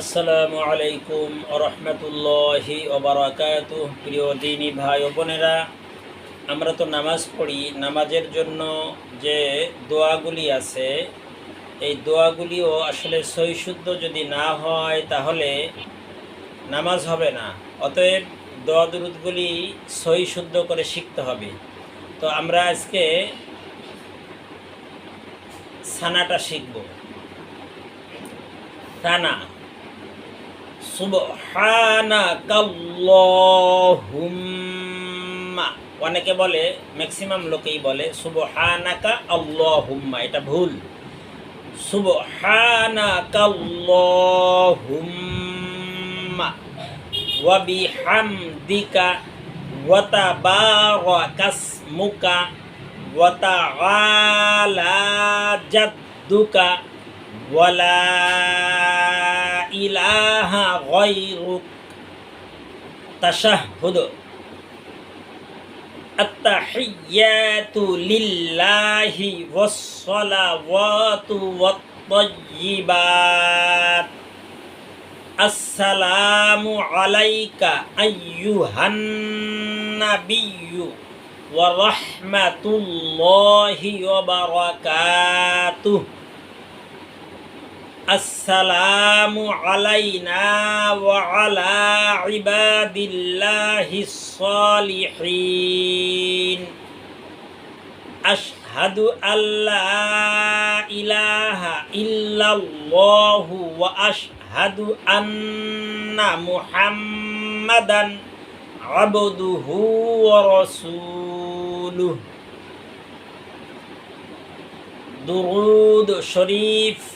আসসালামু আলাইকুম রহমতুল্লাহি ওবরাকাত প্রিয় দিনী ভাই ও বোনেরা, আমরা তো নামাজ পড়ি, নামাজের জন্য যে দোয়াগুলি আছে, এই দোয়াগুলিও আসলে সহিশুদ্ধ যদি না হয়, তাহলে নামাজ হবে না। অতএব দোয়া দুরুদগুলি সহিশুদ্ধ করে শিখতে হবে। তো আমরা আজকে সানাটা শিখব। সানা। সুবহানাকাল্লাহুম্মা অনেকে বলে ম্যাক্সিমাম লোকেই বলে সুবহানাকা আল্লাহুম্মা এটা ভুল সুবহানাকাল্লাহুম্মা ওয়া বিহামদিকা ওয়া তাবারাকাসমুকা ওয়া তাআলা জাদ্দুকা ওয়ালা ইলাহা গয়রুক তাশাহুদ التحيات لله والصلوات والطيبات السلام عليك أيها النبي ورحمة الله وبركاته আসসালামু আলাইনা ওয়া আলা ইবাদিল্লাহিস সলিহিন। আশহাদু আল্লাহ ইলাহা ইল্লাল্লাহু ওয়া আশহাদু আন্না মুহাম্মাদান আবদুহু ওয়া রাসূলুহু। দুরুদ শরীফ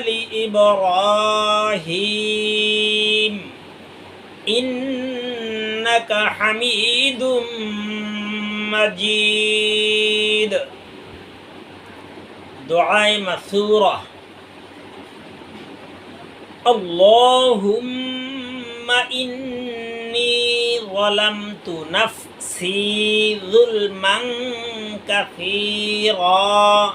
آل إبراهيم إنك حميد مجيد. دعاء مثورة اللهم إني ظلمت نفسي ظلما كثيرا.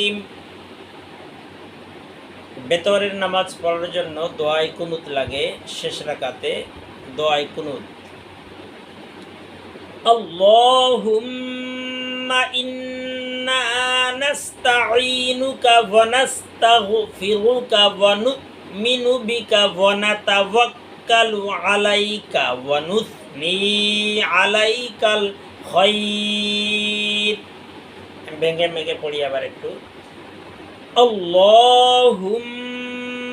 বেতরের নামাজ পড়ার জন্য দোয়াই কুনুত লাগে শেষ রাকাতে দোয়াই কুনুত اللهم إنا نستعينك ونستغفرك ونؤمن بك ونتوكل عليك ونثني عليك الخير ভেঙে ভেঙে পড়ি আবার একটু اللهم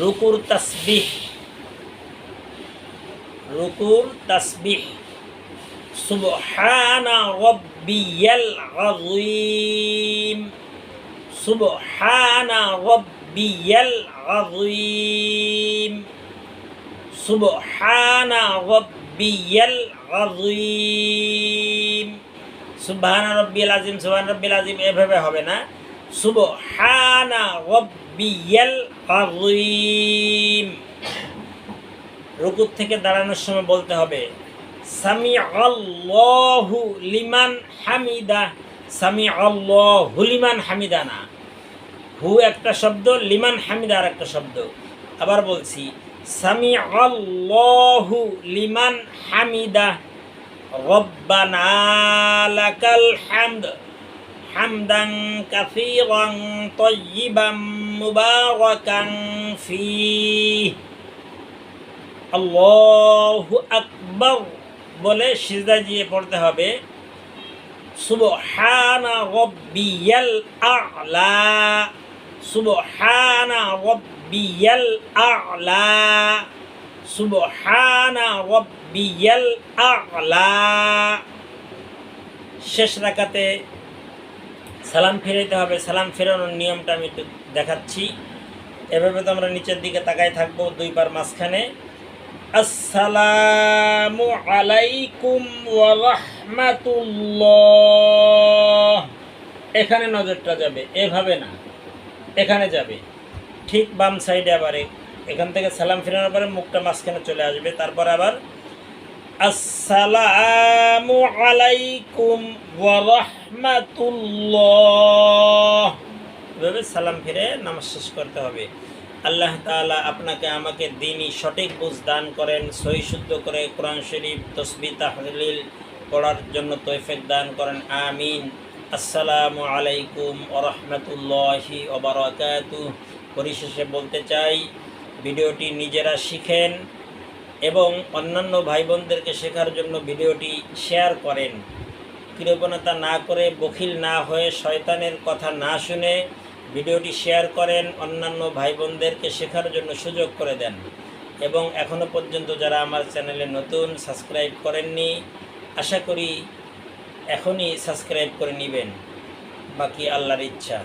রুকুর তাসবিহ। রুকুর তাসবিহ। সুবহানা রব্বিয়াল আযীম। সুবহানা রব্বিয়াল আযীম। সুবহানা রব্বিয়াল আযীম। সুবহানা রব্বিয়াল আযীম, সুবহান রব্বিল আযীম এভাবে হবে না। সুবহানা রব্বিয়াল আযীম। রুকুর থেকে দাঁড়ানোর সময় বলতে হবে সামি আল্লাহু লিমান হামিদা সামি আল্লাহু লিমান হামিদা না হু একটা শব্দ, লিমান হামিদা আর একটা শব্দ। আবার বলছি সামি আল্লাহু লিমান হামিদা, রব্বানা লাকাল হামদ। হামদান কাসীরান তাইয়িবান মুবারাকান ফীহ। আল্লাহু আকবার বলে সিজদা দিয়ে পড়তে হবে। সুবহানা রব্বিয়াল আ'লা। সুবহানা রব্বিয়াল আ'লা। সুবহানা রব্বিয়াল আ'লা। শেষ রাকাতে সালাম ফেরাইতে হবে, সালাম ফেরানোর নিয়মটা আমি একটু দেখাচ্ছি। এভাবে তো আমরা নিচের দিকে তাকায় থাকব দুই পার মাঝখানে। আসসালামু আলাইকুম রাহমাতুল্লাহ। এখানে নজরটা যাবে, এভাবে না, এখানে যাবে। ঠিক বাম সাইডে আবার এখান থেকে সালাম ফেরানোর পরে মুখটা মাঝখানে চলে আসবে, তারপর আবার আসসালামু আলাইকুম ওয়া রাহমাতুল্লাহ এভাবে সালাম ফিরে নামাজ শেষ করতে হবে। আল্লাহ তাআলা আপনাকে আমাকে দিনই সঠিক বুঝ দান করেন, সহি শুদ্ধ করে কোরআন শরীফ তসবি তাহলিল পড়ার জন্য তৌফিক দান করেন। আমিন। আসসালামু আলাইকুম ওরহমতুল্লাহি ওবরাকাতু পরিশেষে বলতে চাই, ভিডিওটি নিজেরা শিখেন এবং অন্যান্য ভাই বোনদেরকে শেখার জন্য ভিডিওটি শেয়ার করেন। কৃপণতা না করে বখিল না হয়ে শয়তানের কথা না শুনে ভিডিওটি শেয়ার করেন, অন্যান্য ভাই বোনদেরকে শেখার জন্য সুযোগ করে দেন। এবং এখনও পর্যন্ত যারা আমার চ্যানেলে নতুন সাবস্ক্রাইব করেননি, আশা করি এখনই সাবস্ক্রাইব করে নেবেন। বাকি আল্লাহর ইচ্ছা।